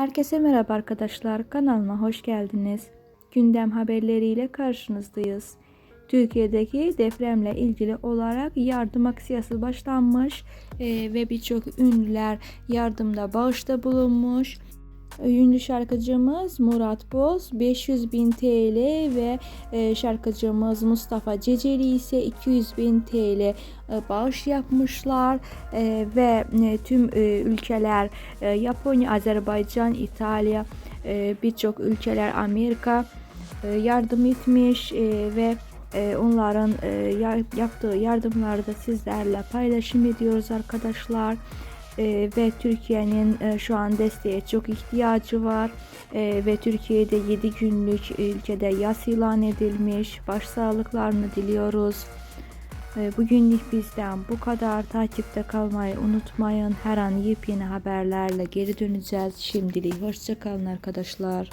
Herkese merhaba arkadaşlar. Kanalıma hoş geldiniz. Gündem haberleriyle karşınızdayız. Türkiye'deki depremle ilgili olarak yardım aksiyası başlanmış ve birçok ünlüler yardımda bağışta bulunmuş. Ünlü şarkıcımız Murat Boz 500 bin TL ve e, şarkıcımız Mustafa Ceceli ise 200 bin TL e, bağış yapmışlar E, ve tüm ülkeler Japonya, Azerbaycan, İtalya birçok ülkeler Amerika yardım etmiş ve onların ya- yaptığı yardımları da sizlerle paylaşım ediyoruz arkadaşlar. E, ve Türkiye'nin e, şu an desteğe çok ihtiyacı var E, ve Türkiye'de 7 günlük ülkede yas ilan edilmiş. Başsağlıklarını diliyoruz. E, Bugünlük bizden bu kadar. Takipte kalmayı unutmayın. Her an yepyeni haberlerle geri döneceğiz. Şimdilik hoşçakalın arkadaşlar.